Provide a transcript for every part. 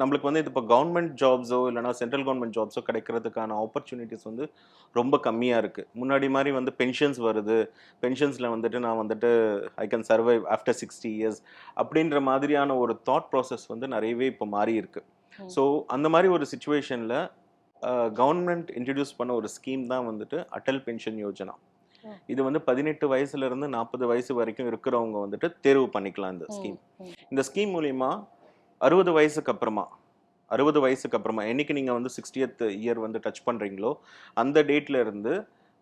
நம்மளுக்கு வந்து இது இப்போ கவர்மெண்ட் ஜாப்ஸோ இல்லைனா சென்ட்ரல் கவர்மெண்ட் ஜாப்ஸோ கிடைக்கிறதுக்கான ஆப்பர்ச்சுனிட்டிஸ் வந்து ரொம்ப கம்மியாக இருக்குது முன்னாடி மாதிரி வந்து பென்ஷன்ஸ் வருது பென்ஷன்ஸில் வந்துட்டு நான் வந்துட்டு I can survive after sixty years அப்படின்ற மாதிரியான ஒரு தாட் ப்ராசஸ் வந்து நிறையவே இப்போ மாறி இருக்கு. ஸோ அந்த மாதிரி ஒரு சுச்சுவேஷனில் கவர்மெண்ட் இன்ட்ரடியூஸ் பண்ண ஒரு ஸ்கீம் தான் வந்துட்டு அடல் பென்ஷன் யோஜனா. இது வந்து பதினெட்டு வயசுல இருந்து நாற்பது வயசு வரைக்கும் இருக்கிறவங்க வந்துட்டு தேர்வு பண்ணிக்கலாம் இந்த ஸ்கீம். இந்த ஸ்கீம் மூலிமா அறுபது வயசுக்கு அப்புறமா அறுபது வயசுக்கு அப்புறமா என்னைக்கு நீங்கள் வந்து சிக்ஸ்டியத் இயர் வந்து டச் பண்ணுறீங்களோ அந்த டேட்ல இருந்து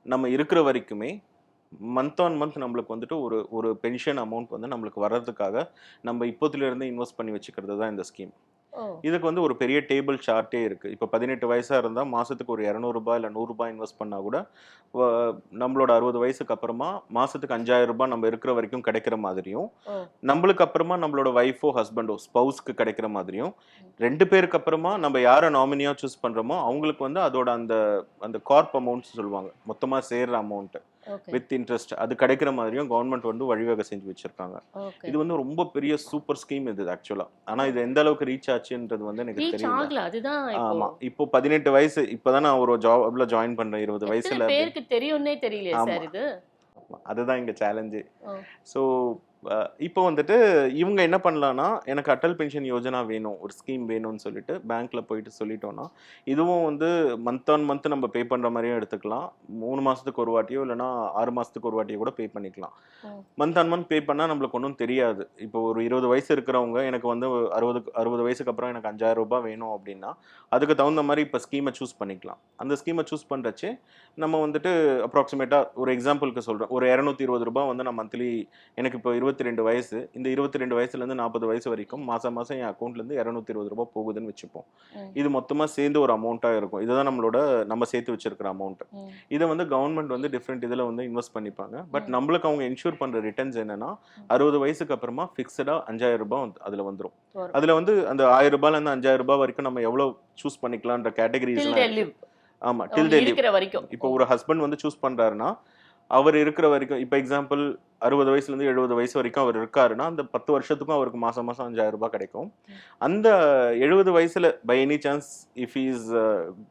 நம்ம இருக்கிற வரைக்குமே மந்த் ஆன் மந்த் நம்மளுக்கு வந்துட்டு ஒரு ஒரு பென்ஷன் அமௌண்ட் வந்து நம்மளுக்கு வர்றதுக்காக நம்ம இப்போதுலேருந்து இன்வெஸ்ட் பண்ணி வச்சுக்கிறது தான் இந்த ஸ்கீம் இதுக்கு வந்து ஒரு பெரிய டேபிள் சார்ட்டே இருக்குது இப்போ பதினெட்டு வயசாக இருந்தால் மாதத்துக்கு ஒரு இரநூறுபா இல்லை நூறுரூபா இன்வெஸ்ட் பண்ணால் கூட நம்மளோட அறுபது வயசுக்கு அப்புறமா மாதத்துக்கு அஞ்சாயிரம் ரூபாய் நம்ம இருக்கிற வரைக்கும் கிடைக்கிற மாதிரியும் நம்மளுக்கு அப்புறமா நம்மளோட ஒய்ஃபோ ஹஸ்பண்டோ ஸ்பௌஸ்க்கு கிடைக்கிற மாதிரியும் ரெண்டு பேருக்கு அப்புறமா நம்ம யாரை நாமினியாக சூஸ் பண்ணுறோமோ அவங்களுக்கு வந்து அதோட அந்த அந்த கார்ப் அமௌண்ட்ஸ் சொல்லுவாங்க. மொத்தமாக சேர்ற அமௌண்ட் ஓகே வித் இன்ட்ரெஸ்ட் அது கிடைக்கிற மாதிரியும் கவர்மெண்ட் வந்து வழிவகை செஞ்சு வச்சிருக்காங்க. இது வந்து ரொம்ப பெரிய சூப்பர் ஸ்கீம் இது ஆக்சுவலா ஆனா இது எந்த அளவுக்கு ரீச் ஆச்சுன்றது வந்து எனக்கு தெரியல. ஆமா. இப்போ பதினெட்டு வயசு இப்பதான் நான் ஒரு ஜாப்ல ஜாயின் பண்றேன் இருபது வயசுல பேருக்கு தெரியும்னே இது? அதுதான் இங்க சேலஞ்சு. ஸோ இப்போ வந்துட்டு இவங்க என்ன பண்ணலாம்னா எனக்கு அட்டல் பென்ஷன் யோஜனா வேணும் ஒரு ஸ்கீம் வேணும்னு சொல்லிட்டு பேங்க்ல போயிட்டு சொல்லிட்டோம்னா இதுவும் வந்து மந்த் ஆன் மந்த் நம்ம பே பண்ற மாதிரியும் எடுத்துக்கலாம். மூணு மாசத்துக்கு ஒரு வாட்டியோ இல்லைன்னா ஆறு மாசத்துக்கு ஒரு வாட்டியோ கூட பே பண்ணிக்கலாம். மந்த் ஆன் மந்த் பே பண்ணா நம்மளுக்கு ஒன்றும் தெரியாது. இப்போ ஒரு இருபது வயசு இருக்கிறவங்க எனக்கு வந்து அறுபது அறுபது வயசுக்கு அப்புறம் எனக்கு அஞ்சாயிரம் ரூபாய் வேணும் அப்படின்னா அதுக்கு தகுந்த மாதிரி இப்போ ஸ்கீமை சூஸ் பண்ணிக்கலாம். அந்த ஸ்கீமை சூஸ் பண்ணுறச்சே நம்ம வந்துட்டு அப்ராக்சிமேட்டாக ஒரு எக்ஸாம்பிளுக்கு சொல்கிறேன் ஒரு இரநூத்தி இருபது ரூபாய் வந்து நான் மந்த்லி எனக்கு இப்போ இருபத்தி ரெண்டு வயசு இந்த இருபத்தி ரெண்டு வயசுலேருந்து நாற்பது வயசு வரைக்கும் மாதம் மாதம் என் அக்கௌண்ட்லேருந்து இரநூத்தி இருபது ரூபாய் போகுதுன்னு வச்சுப்போம். இது மொத்தமாக சேர்ந்து ஒரு அமௌண்ட்டாக இருக்கும் இதுதான் நம்மளோட நம்ம சேர்த்து வச்சிருக்கிற அமௌண்ட். இதை வந்து கவர்மெண்ட் வந்து டிஃப்ரெண்ட் இதில் வந்து இன்வெஸ்ட் பண்ணிப்பாங்க பட். நம்மளுக்கு அவங்க இன்சூர் பண்ணுற ரிட்டர்ன்ஸ் என்னன்னா அறுபது வயசுக்கு அப்புறமா ஃபிக்ஸடாக அஞ்சாயிரம் ரூபாய் வந்து அதில் வந்துடும். அதில் வந்து அந்த ஆயிரம் ரூபாயிலேருந்து அஞ்சாயிரம் ரூபாய் வரைக்கும் நம்ம எவ்வளோ சூஸ் பண்ணிக்கலான்ற they கேட்டகரிஸ். ஆமாம் அவங்க டில் வரைக்கும் இப்போ ஒரு ஹஸ்பண்ட் வந்து சூஸ் பண்றாருன்னா அவர் இருக்கிற வரைக்கும் இப்போ எக்ஸாம்பிள் அறுபது வயசுலேருந்து எழுபது வயசு வரைக்கும் அவர் இருக்காருன்னா அந்த பத்து வருஷத்துக்கும் அவருக்கு மாதம் மாதம் அஞ்சாயிரம் ரூபாய் கிடைக்கும். அந்த எழுபது வயசில் by any chance if is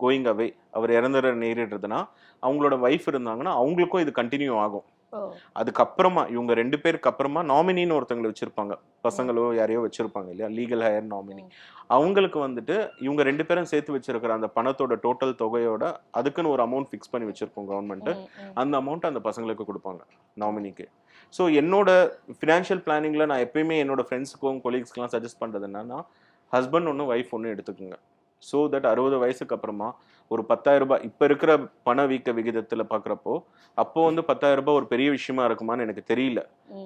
going away அவர் இறந்துற நேரிடுறதுன்னா அவங்களோட ஒய்ஃப் இருந்தாங்கன்னா அவங்களுக்கும் இது கண்டினியூ ஆகும். அதுக்கப்புறமா இவங்க ரெண்டு பேருக்கு அப்புறமா நாமினின்னு ஒருத்தவங்களை வச்சிருப்பாங்க. பசங்களோ யாரையோ வச்சிருப்பாங்க இல்லையா? Legal heir nominee. அவங்களுக்கு வந்துட்டு இவங்க ரெண்டு பேரும் சேர்த்து வச்சிருக்கிற அந்த பணத்தோட டோட்டல் தொகையோட அதுக்குன்னு ஒரு அமௌண்ட் ஃபிக்ஸ் பண்ணி வச்சிருக்கோம் கவர்மெண்ட். அந்த அமௌண்ட் அந்த பசங்களுக்கு கொடுப்பாங்க நாமினிக்கு ஸோ என்னோட ஃபினான்ஷியல் பிளானிங்கில் நான் எப்பயுமே என்னோட ஃப்ரெண்ட்ஸுக்கும் கொலீக்ஸ்க்குலாம் சஜஸ்ட் பண்ணுறது என்னன்னா ஹஸ்பண்ட் ஒன்று ஒய்ஃப் ஒன்று எடுத்துக்கோங்க. ஸோ தட் அறுபது வயசுக்கு அப்புறமா ஒரு பத்தாயிரம் ரூபாய் இப்போ இருக்கிற பண வீக்க விகிதத்தில் பார்க்குறப்போ அப்போ வந்து பத்தாயிரம் ரூபாய் ஒரு பெரிய விஷயமா இருக்குமான்னு எனக்கு தெரியல.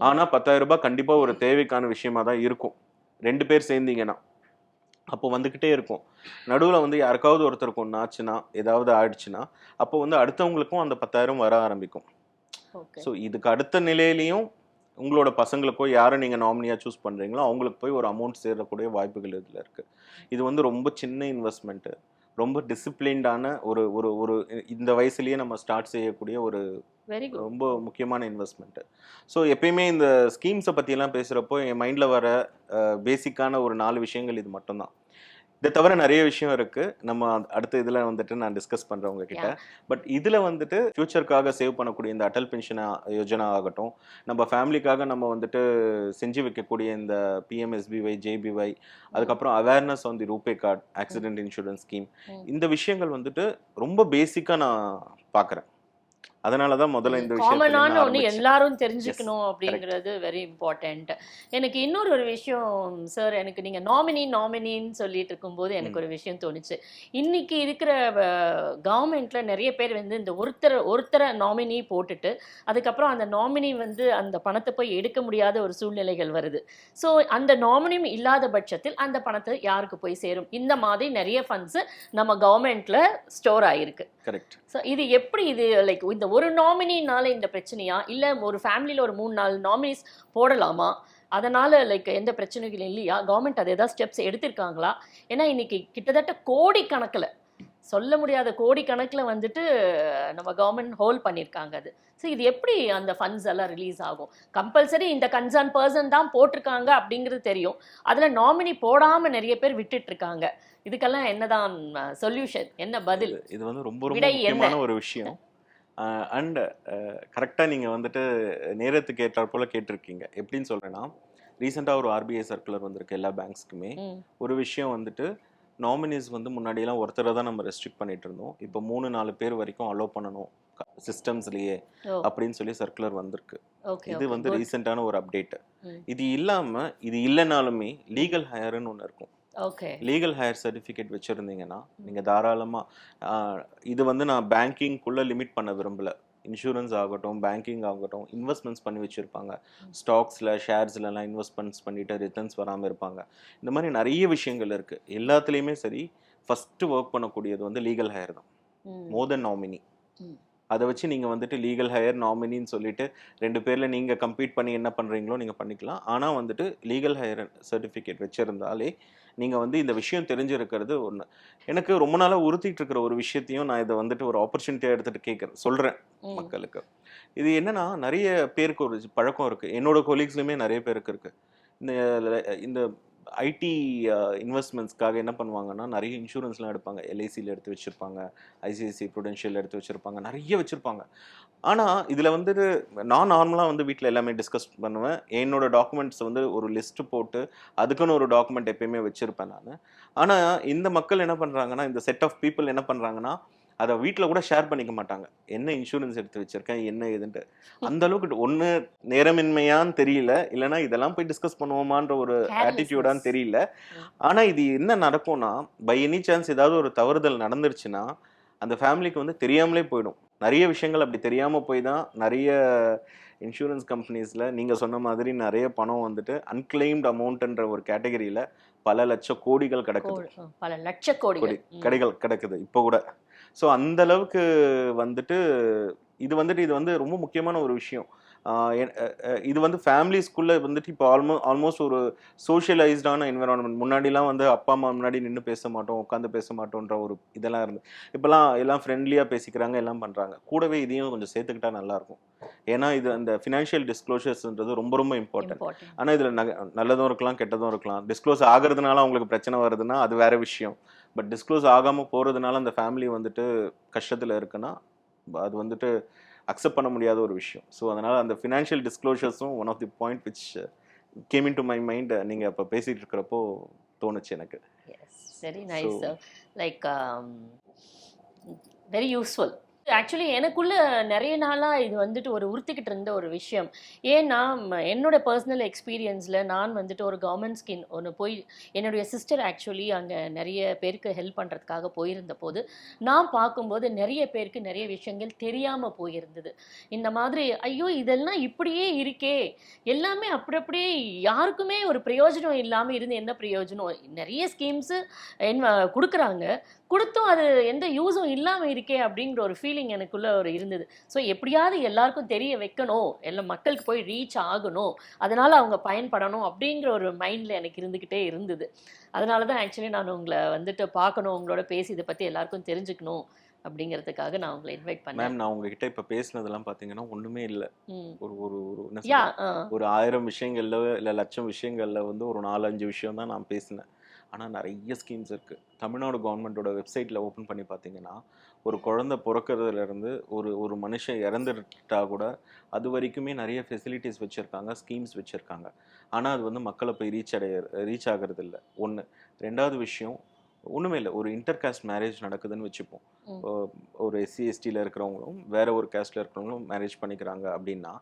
ஆனால் பத்தாயிரம் ரூபாய் கண்டிப்பாக ஒரு தேவைக்கான விஷயமா தான் இருக்கும். ரெண்டு பேர் சேர்ந்தீங்கன்னா அப்போ வந்துக்கிட்டே இருக்கும். நடுவில் வந்து யாருக்காவது ஒருத்தருக்கு ஒன்று ஆச்சுன்னா ஏதாவது ஆயிடுச்சுன்னா அப்போ வந்து அடுத்தவங்களுக்கும் அந்த பத்தாயிரம் வர ஆரம்பிக்கும். ஸோ இதுக்கு அடுத்த நிலையிலையும் உங்களோட பசங்களுக்கோ யாரை நீங்கள் நாமினியாக சூஸ் பண்ணுறீங்களோ அவங்களுக்கு போய் ஒரு அமௌண்ட் சேரக்கூடிய வாய்ப்புகள் இதில் இருக்குது இது வந்து ரொம்ப சின்ன இன்வெஸ்ட்மெண்ட்டு ரொம்ப டிசிப்ளின்டான ஒரு ஒரு ஒரு இந்த வயசுலயே நம்ம ஸ்டார்ட் செய்யக்கூடிய ஒரு ரொம்ப முக்கியமான இன்வெஸ்ட்மெண்ட்டு ஸோ எப்பயுமே இந்த ஸ்கீம்ஸை பற்றியெல்லாம் பேசுகிறப்போ என் மைண்டில் வர பேசிக்கான ஒரு நாலு விஷயங்கள் இது மட்டும்தான். இதை தவிர நிறைய விஷயம் இருக்கு. நம்ம அடுத்த இதில் வந்துட்டு நான் டிஸ்கஸ் பண்ணுறேன் உங்ககிட்ட. பட் இதில் வந்துட்டு ஃபியூச்சருக்காக சேவ் பண்ணக்கூடிய இந்த அடல் பென்ஷன் யோஜனா ஆகட்டும் நம்ம ஃபேமிலிக்காக நம்ம வந்துட்டு செஞ்சு வைக்கக்கூடிய இந்த பிஎம்எஸ்பிஒய் ஜேபிஒய் அதுக்கப்புறம் awareness on the RuPay card accident insurance scheme. இந்த விஷயங்கள் வந்துட்டு ரொம்ப பேசிக்காக நான் பார்க்குறேன் அதனால தான் முதல்ல இந்த காமனான ஒண்ணு எல்லாரும் தெரிஞ்சுக்கணும் அப்படிங்கிறது வெரி இம்பார்ட்டன்ட் எனக்கு இன்னொரு ஒரு விஷயம் சார் எனக்கு நீங்க நாமினி நாமினின்னு சொல்லிட்டு இருக்கும்போது எனக்கு ஒரு விஷயம் தோணுச்சு. இன்னைக்கு இருக்கிற கவர்மெண்ட்ல நிறைய பேர் வந்து இந்த ஒருத்தர் ஒருத்தரை நாமினி போட்டுட்டு அதுக்கப்புறம் அந்த நாமினி வந்து அந்த பணத்தை போய் எடுக்க முடியாத ஒரு சூழ்நிலைகள் வருது. ஸோ அந்த நாமினியும் இல்லாத பட்சத்தில் அந்த பணத்தை யாருக்கு போய் சேரும்? இந்த மாதிரி நிறைய ஃபண்ட்ஸ் நம்ம கவர்மெண்ட்ல ஸ்டோர் ஆயிருக்கு. கரெக்ட் ஸோ இது எப்படி இது லைக் இந்த ஒரு நாமினினால இந்த பிரச்சனையா? இல்லை ஒரு ஃபேமிலியில் ஒரு மூணு நாலு நாமினிஸ் போடலாமா? அதனால லைக் எந்த பிரச்சனைகளும் இல்லையா? கவர்மெண்ட் அதை ஏதாவது ஸ்டெப்ஸ் எடுத்திருக்காங்களா? ஏன்னா இன்னைக்கு கிட்டத்தட்ட கோடி கணக்கில் சொல்ல முடியாத கோடி கணக்கில் வந்துட்டு நம்ம கவர்மெண்ட் ஹோல்ட் பண்ணியிருக்காங்க அது. ஸோ இது எப்படி அந்த ஃபண்ட்ஸ் எல்லாம் ரிலீஸ் ஆகும்? கம்பல்சரி இந்த கன்சர்ன் பர்சன் தான் போட்டிருக்காங்க அப்படிங்கிறது தெரியும். அதில் நாமினி போடாமல் நிறைய பேர் விட்டுட்டு இருக்காங்க இதுக்கெல்லாம் என்னதான் சொல்யூஷன் என்ன பதில்? இது வந்து ரொம்ப? முக்கியமான ஒரு விஷயம். அண்ட் கரெக்டாக நீங்கள் வந்துட்டு நேரத்துக்கு ஏற்றாற் போல கேட்டிருக்கீங்க. எப்படின்னு சொல்கிறேன்னா ரீசெண்டாக ஒரு ஆர்பிஐ சர்க்குலர் வந்திருக்கு எல்லா பேங்க்ஸ்க்குமே ஒரு விஷயம் வந்துட்டு நாமினிஸ் வந்து முன்னாடியெல்லாம் ஒருத்தரை தான் நம்ம ரெஸ்ட்ரிக்ட் பண்ணிட்டு இருந்தோம். இப்போ மூணு நாலு பேர் வரைக்கும் அலோவ் பண்ணணும். சிஸ்டம்ஸ்லயே அப்படின்னு சொல்லி சர்க்குலர் வந்திருக்கு. இது வந்து ரீசெண்டான ஒரு அப்டேட். இது இல்லாம இது இல்லைனாலுமே லீகல் ஹையர்னு ஒன்று இருக்கும். ஓகே லீகல் ஹையர் சர்டிஃபிகேட் வச்சுருந்தீங்கன்னா நீங்கள் தாராளமாக இது வந்து நான் பேங்கிங்குள்ளே லிமிட் பண்ண விரும்பல. இன்சூரன்ஸ் ஆகட்டும் பேங்கிங் ஆகட்டும் இன்வெஸ்ட்மெண்ட்ஸ் பண்ணி வச்சுருப்பாங்க. ஸ்டாக்ஸில் ஷேர்ஸ்லலாம் இன்வெஸ்ட்மெண்ட்ஸ் பண்ணிட்டு ரிட்டர்ன்ஸ் வராமல் இருப்பாங்க. இந்த மாதிரி நிறைய விஷயங்கள் இருக்குது எல்லாத்துலேயுமே சரி ஃபஸ்ட்டு ஒர்க் பண்ணக்கூடியது வந்து லீகல் ஹையர் தான். More then nominee. அதை வச்சு நீங்கள் வந்துட்டு லீகல் ஹையர் நாமினின்னு சொல்லிட்டு ரெண்டு பேரில் நீங்கள் கம்ப்ளீட் பண்ணி என்ன பண்ணுறீங்களோ நீங்கள் பண்ணிக்கலாம். ஆனால் வந்துட்டு லீகல் ஹையர் சர்டிஃபிகேட் வச்சுருந்தாலே நீங்கள் வந்து இந்த விஷயம் தெரிஞ்சிருக்கிறது ஒன்று எனக்கு ரொம்ப நாளாக உறுத்திட்டு இருக்கிற ஒரு விஷயத்தையும் நான் இதை வந்துட்டு ஒரு ஆப்பர்ச்சுனிட்டியாக எடுத்துகிட்டு கேட்குறேன். சொல்கிறேன் மக்களுக்கு. இது என்னன்னா நிறைய பேருக்கு ஒரு பழக்கம் இருக்குது என்னோட கொலீக்ஸ்லையுமே நிறைய பேருக்கு இருக்குது இந்த இந்த ஐடி இன்வெஸ்ட்மெண்ட்ஸ்க்காக என்ன பண்ணுவாங்கன்னா நிறைய இன்சூரன்ஸ்லாம் எடுப்பாங்க. எல்ஐசியில் எடுத்து வச்சுருப்பாங்க. ஐசிஐசி ப்ரூடென்ஷியல் எடுத்து வச்சுருப்பாங்க. நிறைய வச்சுருப்பாங்க. ஆனால் இதில் வந்துட்டு நான் நார்மலாக வந்து வீட்டில் எல்லாமே டிஸ்கஸ் பண்ணுவேன். என்னோடய டாக்குமெண்ட்ஸ் வந்து ஒரு லிஸ்ட்டு போட்டு அதுக்குன்னு ஒரு டாக்குமெண்ட் எப்பயுமே வச்சுருப்பேன் நான். ஆனால் இந்த மக்கள் என்ன பண்ணுறாங்கன்னா இந்த செட் ஆஃப் பீப்புள் என்ன பண்ணுறாங்கன்னா அதை வீட்டில் கூட ஷேர் பண்ணிக்க மாட்டாங்க. என்ன இன்சூரன்ஸ் எடுத்து வச்சிருக்கேன் என்ன ஏதுன்ட்டு. அந்த அளவுக்கு ஒன்று நேரமின்மையான்னு தெரியல. இல்லைன்னா இதெல்லாம் போய் டிஸ்கஸ் பண்ணுவோமான்ற ஒரு. ஆட்டிடியூடான்னு தெரியல. ம். ஆனா இது என்ன நடக்கும்னா பை எனி சான்ஸ் ஏதாவது ஒரு தவறுதல் நடந்துருச்சுன்னா அந்த ஃபேமிலிக்கு வந்து தெரியாமலே போயிடும். நிறைய விஷயங்கள் அப்படி தெரியாம போய் தான் நிறைய இன்சூரன்ஸ் கம்பெனிஸ்ல நீங்க சொன்ன மாதிரி நிறைய பணம் வந்துட்டு அன்கிளைம்டு அமௌண்ட்ன்ற ஒரு கேட்டகரியில பல லட்சம் கோடிகள் கிடக்குது. கோடி- பல லட்ச கோடி கடைகள் கிடக்குது. இப்போ கூட. ஸோ அந்த அளவுக்கு வந்துட்டு இது வந்துட்டு இது வந்து ரொம்ப முக்கியமான ஒரு விஷயம். இது வந்து ஃபேமிலிஸ்குள்ளே வந்துட்டு இப்போ ஆல்மோ ஆல்மோஸ்ட் ஒரு சோஷியலைஸ்டான என்விரான்மெண்ட் முன்னாடிலாம் வந்து அப்பா அம்மா முன்னாடி நின்று பேச மாட்டோம் உட்காந்து பேச மாட்டோன்ற ஒரு இதெல்லாம் இருந்து இப்போலாம் எல்லாம் ஃப்ரெண்ட்லியாக பேசிக்கிறாங்க எல்லாம் பண்ணுறாங்க கூடவே இதையும் கொஞ்சம் சேர்த்துக்கிட்டா நல்லாயிருக்கும் ஏன்னா இது அந்த ஃபினான்ஷியல் டிஸ்க்ளோஷர்ஸ்ன்றது ரொம்ப ரொம்ப இம்பார்ட்டன்ட். ஆனால் இதில் நல்லதும் இருக்கலாம் கெட்டதும் இருக்கலாம். டிஸ்க்ளோஸ் ஆகிறதுனால அவங்களுக்கு பிரச்சனை வருதுன்னா அது வேற விஷயம். பட் டிஸ்க்ளோஸ் ஆகாமல் போகிறதுனால அந்த ஃபேமிலி வந்துட்டு கஷ்டத்தில் இருக்குன்னா அது வந்துட்டு அக்செப்ட் பண்ண முடியாத ஒரு விஷயம் ஸோ அதனால் அந்த financial டிஸ்க்ளோஷர்ஸும் one of the point which came in to my mind நீங்கள் இப்போ பேசிகிட்டு இருக்கிறப்போ தோணுச்சு எனக்கு Yes, very nice. So- sir. Actually எனக்குள்ள நிறைய நாளாக இது வந்துட்டு ஒரு உறுத்திக்கிட்டு இருந்த ஒரு விஷயம். ஏன்னா என்னோட பர்சனல் எக்ஸ்பீரியன்ஸில் நான் வந்துட்டு ஒரு கவர்மெண்ட் ஸ்கின் ஒன்று போய் என்னுடைய சிஸ்டர் ஆக்சுவலி அங்கே நிறைய பேருக்கு ஹெல்ப் பண்ணுறதுக்காக போயிருந்த போது நான் பார்க்கும்போது நிறைய பேருக்கு நிறைய விஷயங்கள் தெரியாமல் போயிருந்தது. இந்த மாதிரி ஐயோ இதெல்லாம் இப்படியே இருக்கே. எல்லாமே அப்படி அப்படியே யாருக்குமே ஒரு பிரயோஜனம் இல்லாமல் இருந்து என்ன பிரயோஜனம்? நிறைய ஸ்கீம்ஸு என்ன கொடுக்குறாங்க. கொடுத்தும் அது எந்த யூஸும் இல்லாமல் இருக்கே அப்படிங்கிற ஒரு ஃபீலிங் எனக்குள்ள ஒரு இருந்தது. ஸோ எப்படியாவது எல்லாருக்கும் தெரிய வைக்கணும். எல்லாம் மக்களுக்கு போய் ரீச் ஆகணும். அதனால அவங்க பயன்படணும் அப்படிங்கிற ஒரு மைண்டில் எனக்கு இருந்துக்கிட்டே இருந்தது. அதனால தான் ஆக்சுவலி நான் உங்களை வந்துட்டு பார்க்கணும். உங்களோட பேசி இதை பற்றி எல்லாருக்கும் தெரிஞ்சுக்கணும் அப்படிங்கிறதுக்காக நான் உங்களை இன்வைட் பண்ணேன். மேம் நான் உங்ககிட்ட இப்போ பேசினதெல்லாம் பார்த்தீங்கன்னா ஒன்றுமே இல்லை. ஒரு ஒரு ஒரு? ஒரு ஆயிரம் விஷயங்கள்ல இல்லை லட்சம் விஷயங்கள்ல வந்து ஒரு நாலஞ்சு விஷயம் தான் நான் பேசினேன். ஆனால் நிறைய ஸ்கீம்ஸ் இருக்குது தமிழ்நாடு கவர்மெண்ட்டோட வெப்சைட்டில் ஓப்பன் பண்ணி பார்த்தீங்கன்னா ஒரு குழந்தை பிறக்கறதுல இருந்து ஒரு ஒரு மனுஷன் இறந்துட்டா கூட அது வரைக்குமே நிறைய ஃபெசிலிட்டிஸ் வச்சுருக்காங்க ஸ்கீம்ஸ் வச்சுருக்காங்க. ஆனால் அது வந்து மக்களை போய் ரீச் அடைய ரீச் ஆகிறது இல்லை ஒன்று ரெண்டாவது விஷயம் ஒன்றுமே இல்லை. ஒரு இன்டர் காஸ்ட் மேரேஜ் நடக்குதுன்னு வச்சுப்போம். ஒரு எஸ்சி எஸ்டியில் இருக்கிறவங்களும் வேற ஒரு காஸ்ட்டில் இருக்கிறவங்களும் மேரேஜ் பண்ணிக்கிறாங்க அப்படின்னா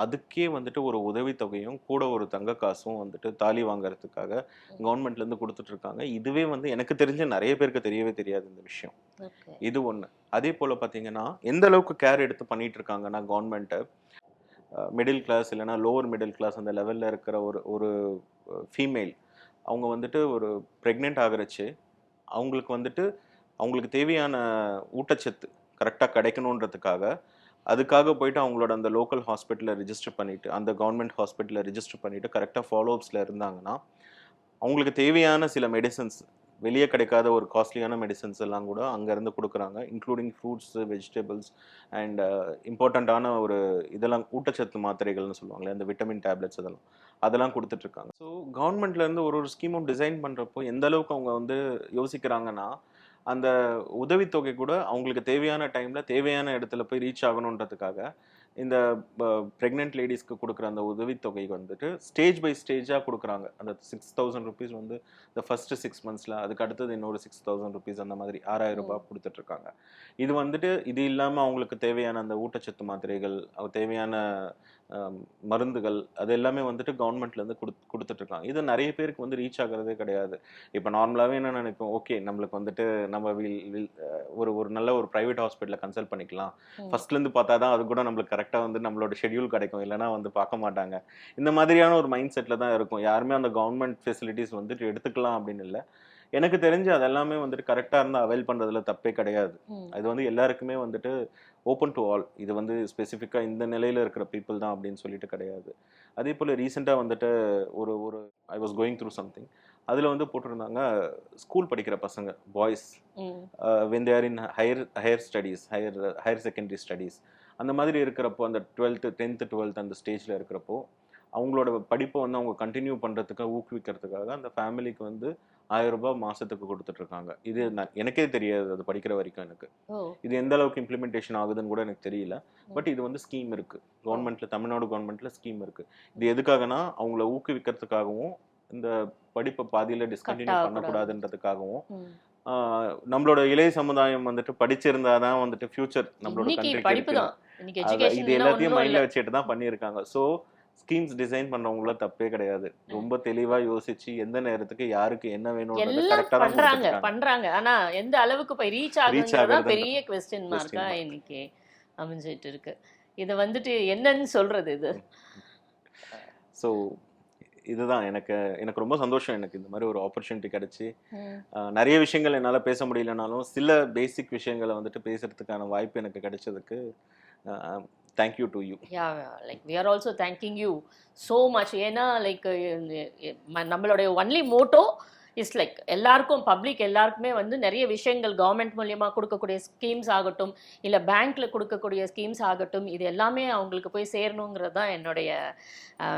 அதுக்கே வந்துட்டு ஒரு உதவித்தொகையும் கூட ஒரு தங்க காசும் வந்துட்டு தாலி வாங்குறதுக்காக கவர்மெண்ட்லேருந்து கொடுத்துட்டு இருக்காங்க இதுவே வந்து எனக்கு தெரிஞ்ச நிறைய பேருக்கு தெரியவே தெரியாது இந்த விஷயம். இது ஒன்று அதே போல் பார்த்தீங்கன்னா எந்த அளவுக்கு கேர் எடுத்து பண்ணிட்டு இருக்காங்கன்னா கவர்மெண்ட்டு மிடில் கிளாஸ் இல்லைன்னா லோவர் மிடில் கிளாஸ் அந்த லெவலில் இருக்கிற ஒரு ஒரு ஃபீமேல் அவங்க வந்துட்டு ஒரு ப்ரெக்னென்ட் ஆகுறச்சு அவங்களுக்கு வந்துட்டு அவங்களுக்கு தேவையான ஊட்டச்சத்து கரெக்டாக கிடைக்கணுன்றதுக்காக அதுக்காக போயிட்டு அவங்களோட அந்த லோக்கல் ஹாஸ்பிட்டலில் ரிஜிஸ்டர் பண்ணிவிட்டு அந்த கவர்மெண்ட் ஹாஸ்பிட்டலில் ரிஜிஸ்டர் பண்ணிவிட்டு கரெக்டாக ஃபாலோஅப்ஸில் இருந்தாங்கன்னா அவங்களுக்கு தேவையான சில மெடிசன்ஸ் வெளியே கிடைக்காத ஒரு காஸ்ட்லியான மெடிசன்ஸ் எல்லாம் கூட அங்கேருந்து கொடுக்குறாங்க இன்க்ளூடிங் ஃப்ரூட்ஸ் வெஜிடபிள்ஸ் அண்ட் இம்பார்ட்டண்ட்டான ஒரு இதெல்லாம் ஊட்டச்சத்து மாத்திரைகள்னு சொல்லுவாங்களே அந்த விட்டமின் டேப்லெட்ஸ் அதெல்லாம் அதெல்லாம் கொடுத்துட்ருக்காங்க ஸோ கவர்மெண்ட்லேருந்து ஒரு ஒரு ஸ்கீமும் டிசைன் பண்ணுறப்போ எந்த அளவுக்கு அவங்க வந்து யோசிக்கிறாங்கன்னா அந்த உதவித்தொகை கூட அவங்களுக்கு தேவையான டைமில் தேவையான இடத்துல போய் ரீச் ஆகணுன்றதுக்காக இந்த ப்ரெக்னென்ட் லேடிஸ்க்கு கொடுக்குற அந்த உதவித்தொகை வந்துட்டு ஸ்டேஜ் பை ஸ்டேஜாக கொடுக்குறாங்க. அந்த சிக்ஸ் தௌசண்ட் ருபீஸ் வந்து இந்த ஃபர்ஸ்ட் சிக்ஸ் மந்த்ஸில் அதுக்கு அடுத்தது இன்னொரு சிக்ஸ் தௌசண்ட் ருபீஸ் அந்த மாதிரி ஆறாயிரம் ரூபாய் கொடுத்துட்ருக்காங்க. இது வந்துட்டு இது இல்லாமல் அவங்களுக்கு தேவையான அந்த ஊட்டச்சத்து மாத்திரைகள் தேவையான மருந்துகள் அது எல்லாமே வந்துட்டு கவர்மெண்ட்லேருந்து கொடு கொடுத்துட்ருக்காங்க. இது நிறைய பேருக்கு வந்து ரீச் ஆகிறதே கிடையாது. இப்போ நார்மலாகவே என்ன நினைப்போம்? ஓகே நம்மளுக்கு வந்துட்டு நம்ம வில் வில் ஒரு ஒரு நல்ல ஒரு ப்ரைவேட் ஹாஸ்பிட்டலில் கன்சல்ட் பண்ணிக்கலாம். ம். ஃபர்ஸ்ட்லேருந்து பார்த்தா தான் அது கூட நம்மளுக்கு கரெக்டாக வந்து நம்மளோட ஷெட்யூல் கிடைக்கும். இல்லைன்னா வந்து பார்க்க மாட்டாங்க. இந்த மாதிரியான ஒரு மைண்ட் செட்டில் தான் இருக்கும். யாருமே அந்த கவர்மெண்ட் ஃபெசிலிட்டிஸ் வந்துட்டு எடுத்துக்கலாம் அப்படின்னு இல்லை. எனக்கு தெரிஞ்சு அதெல்லாமே வந்துட்டு கரெக்டாக இருந்து அவைல் பண்ணுறதுல தப்பே கிடையாது. அது வந்து எல்லாருக்குமே வந்துட்டு ஓப்பன் டு ஆல் இது வந்து ஸ்பெசிஃபிக்காக இந்த நிலையில் இருக்கிற பீப்புள் தான் அப்படின்னு சொல்லிட்டு கிடையாது. அதே போல் ரீசெண்டாக வந்துட்டு ஒரு ஒரு I was going through something அதில் வந்து போட்டிருந்தாங்க ஸ்கூல் படிக்கிற பசங்க boys. When there in higher higher studies higher higher secondary studies அந்த மாதிரி இருக்கிறப்போ அந்த டுவெல்த்து டென்த்து டுவெல்த் அந்த ஸ்டேஜில் இருக்கிறப்போ அவங்களோட படிப்பை வந்து அவங்க கண்டினியூ பண்ணுறதுக்காக ஊக்குவிக்கிறதுக்காக அந்த ஃபேமிலிக்கு வந்து ஆயிரம் ரூபாய் மாதத்துக்கு கொடுத்துட்ருக்காங்க. இது நான் எனக்கே தெரியாது அது படிக்கிற வரைக்கும் எனக்கு. இது எந்த அளவுக்கு இம்ப்ளிமெண்டேஷன் ஆகுதுன்னு கூட எனக்கு தெரியல. பட் இது வந்து ஸ்கீம் இருக்கு. கவர்மெண்ட்ல தமிழ்நாடு கவர்மெண்ட்ல ஸ்கீம் இருக்கு. இது எதுக்காகனா அவங்கள ஊக்குவிக்கிறதுக்காகவும் இந்த படிப்பை பாதியில டிஸ்கண்டினியூ. பண்ணக்கூடாதுன்றதுக்காகவும் நம்மளோட இளைய சமுதாயம் வந்துட்டு படிச்சிருந்தாதான் வந்துட்டு ஃபியூச்சர் நம்மளோட கண்ட்ரிக்கு தான் இது எல்லாத்தையும் மைண்ட்ல வச்சுட்டு தான் பண்ணியிருக்காங்க. ஸோ ஸ்கீம்ஸ் டிசைன் பண்றவங்கள தப்பே கிடையாது. ரொம்ப தெளிவா யோசிச்சு எந்த நேரத்துக்கு யாருக்கு என்ன வேணும்ன்றத எல்லாம் பண்றாங்க. பண்றாங்க. ஆனா எந்த அளவுக்கு போய் ரீச் ஆகுறதுன்ற- பெரிய கொஸ்டின் மார்க்கா. இன்னைக்கு அமைஞ்சிட்டு இருக்கு. இத வந்துட்டு என்னன்னு சொல்றது இது? ஸோ இதுதான். எனக்கு எனக்கு ரொம்ப சந்தோஷம். எனக்கு இந்த மாதிரி ஒரு ஆப்பர்ச்சுனிட்டி கிடைச்சி. நிறைய விஷயங்கள் என்னால் பேச முடியலனாலும் சில பேசிக் விஷயங்களை வந்துட்டு பேசுறதுக்கான வாய்ப்பு எனக்கு கிடைச்சதுக்கு thank you to you ya like we are also thanking you so much ஏன்னா லைக் நம்மளுடைய ஒன்லி மோட்டோ இஸ் லைக் எல்லாருக்கும் பப்ளிக் எல்லாருக்குமே வந்து நிறைய விஷயங்கள் கவர்மெண்ட் மூலியமாக கொடுக்கக்கூடிய ஸ்கீம்ஸ் ஆகட்டும் இல்லை பேங்க்ல கொடுக்கக்கூடிய ஸ்கீம்ஸ் ஆகட்டும் இது எல்லாமே அவங்களுக்கு போய் சேரணுங்கிறது தான் என்னுடைய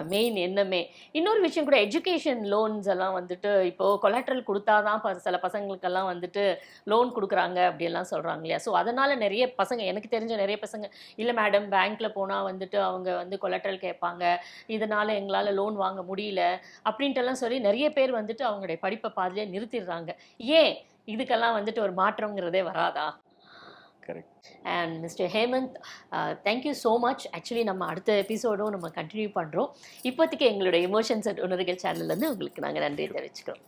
மெயின் எண்ணமே. இன்னொரு விஷயம் கூட எஜுகேஷன் லோன்ஸ் எல்லாம் வந்துட்டு இப்போ கொலாட்ரல் கொடுத்தாதான் ப- சில பசங்களுக்கெல்லாம் வந்துட்டு லோன் கொடுக்குறாங்க அப்படியெல்லாம் சொல்கிறாங்க இல்லையா? ஸோ அதனால நிறைய பசங்க எனக்கு தெரிஞ்ச நிறைய பசங்க இல்லை மேடம் பேங்க்ல போனால் வந்துட்டு அவங்க வந்து கொலாட்ரல் கேட்பாங்க. இதனால எங்களால் லோன் வாங்க முடியல. அப்படின்ட்டுலாம் சொல்லி நிறைய பேர் வந்துட்டு அவங்களுடைய படிப்பு பாதிலே நிறுத்திடுறாங்க. ஏன்? இதுக்கெல்லாம் வந்துட்டு ஒரு மாற்றங்கிறதே வராதா? Correct and mister Hemant thank you so much actually நம்ம அடுத்த எபிசோடும் நம்ம கண்டினியூ பண்ணுறோம் இப்போதைக்கு எங்களுடைய எமோஷன்ஸ் அண்ட் உணர்வுகள் சேனல்லேருந்து உங்களுக்கு நாங்கள் நன்றி தெரிவிச்சுக்கிறோம்.